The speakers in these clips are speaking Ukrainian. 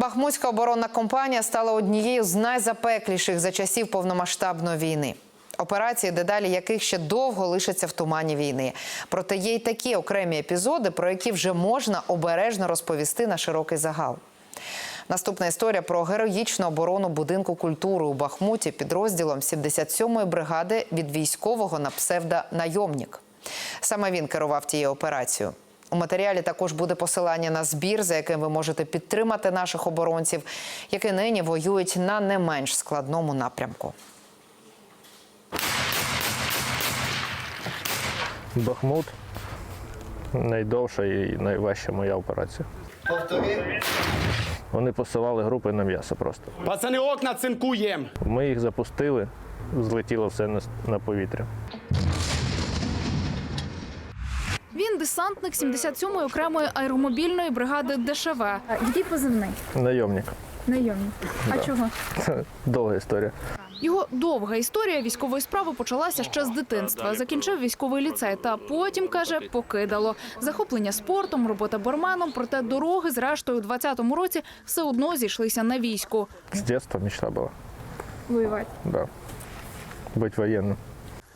Бахмутська оборонна компанія стала однією з найзапекліших за часів повномасштабної війни. Операції, дедалі яких ще довго лишаться в тумані війни. Проте є й такі окремі епізоди, про які вже можна обережно розповісти на широкий загал. Наступна історія про героїчну оборону будинку культури у Бахмуті підрозділом 77-ї бригади від військового на псевдо «Найомнік». Саме він керував тією операцією. У матеріалі також буде посилання на збір, за яким ви можете підтримати наших оборонців, які нині воюють на не менш складному напрямку. Бахмут найдовша і найважча моя операція. Вони посилали групи на м'ясо просто. Пацани, окна цинкуємо. Ми їх запустили, злетіло все на повітря. Він десантник 77-ї окремої аеромобільної бригади ДШВ. Який позивний? Найомник. Найомні. А чого? Довга історія. Його довга історія військової справи почалася ще з дитинства. Закінчив військовий ліцей та потім каже, покидало захоплення спортом, робота барменом. Проте дороги, зрештою, у 20-му році все одно зійшлися на війську. З дитинства мечта була. Воювати. Да. Бути воєнним.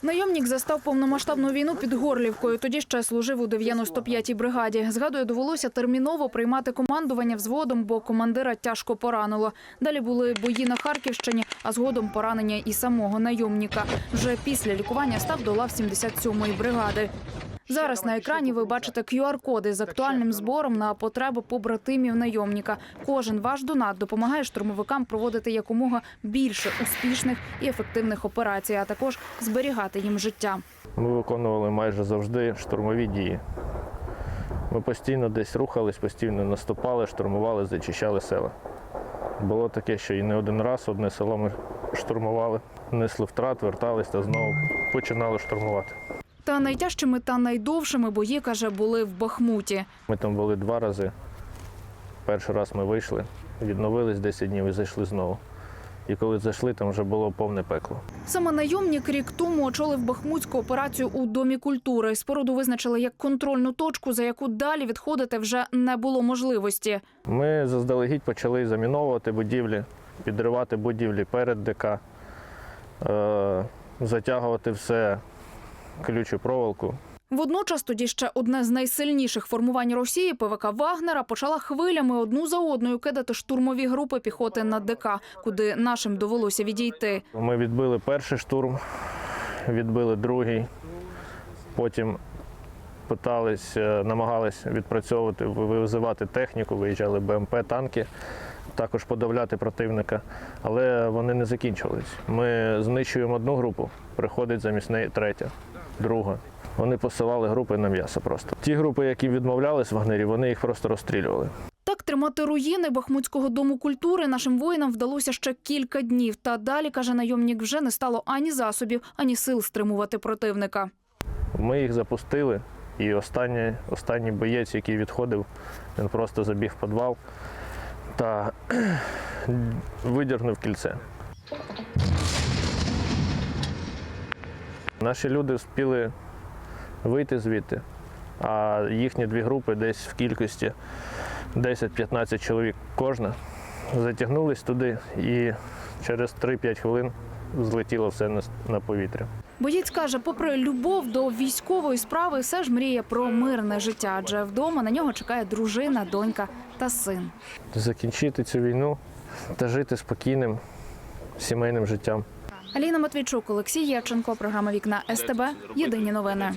Найомнік застав повномасштабну війну під Горлівкою. Тоді ще служив у 95-й бригаді. Згадує, довелося терміново приймати командування взводом, бо командира тяжко поранило. Далі були бої на Харківщині, а згодом поранення і самого найомніка. Вже після лікування став до лав 77-ї бригади. Зараз на екрані ви бачите QR-коди з актуальним збором на потреби побратимів найомніка. Кожен ваш донат допомагає штурмовикам проводити якомога більше успішних і ефективних операцій, а також зберігати їм життя. Ми виконували майже завжди штурмові дії. Ми постійно десь рухались, постійно наступали, штурмували, зачищали села. Було таке, що і не один раз одне село ми штурмували, несли втрат, вертались та знову починали штурмувати. Та найтяжчими та найдовшими бої каже були в Бахмуті. Ми там були два рази. Перший раз ми вийшли, відновились 10 днів і зайшли знову. І коли зайшли, там вже було повне пекло. Саме найомнік рік тому очолив бахмутську операцію у домі культури. Споруду визначили як контрольну точку, за яку далі відходити вже не було можливості. Ми заздалегідь почали заміновувати будівлі, підривати будівлі перед ДК, е, затягувати все ключу проволоку. Водночас тоді ще одне з найсильніших формувань Росії ПВК Вагнера почала хвилями одну за одною кидати штурмові групи піхоти на ДК, куди нашим довелося відійти. Ми відбили перший штурм, відбили другий, потім питались, е, намагались відпрацьовувати, визивати техніку, виїжджали БМП, танки, також подавляти противника, але вони не закінчувались. Ми знищуємо одну групу, приходить замість неї третя, друга. Вони посилали групи на м'ясо просто. Ті групи, які відмовлялись вагнерів, вони їх просто розстрілювали. Так тримати руїни Бахмутського дому культури нашим воїнам вдалося ще кілька днів. Та далі, каже найомнік, вже не стало ані засобів, ані сил стримувати противника. Ми їх запустили, і останній, останній боєць, який відходив, він просто забіг в підвал та видірнув кільце. Наші люди встигли вийти звідти, а їхні дві групи десь в кількості 10-15 чоловік кожна затягнулись туди і через 3-5 хвилин злетіло все на, на повітря. Боєць каже, попри любов до військової справи, все ж мріє про мирне життя, адже вдома на нього чекає дружина, донька та син. закінчити цю війну та жити спокійним сімейним життям. Аліна Матвійчук, Олексій Яченко, програма Вікна СТБ. Єдині новини.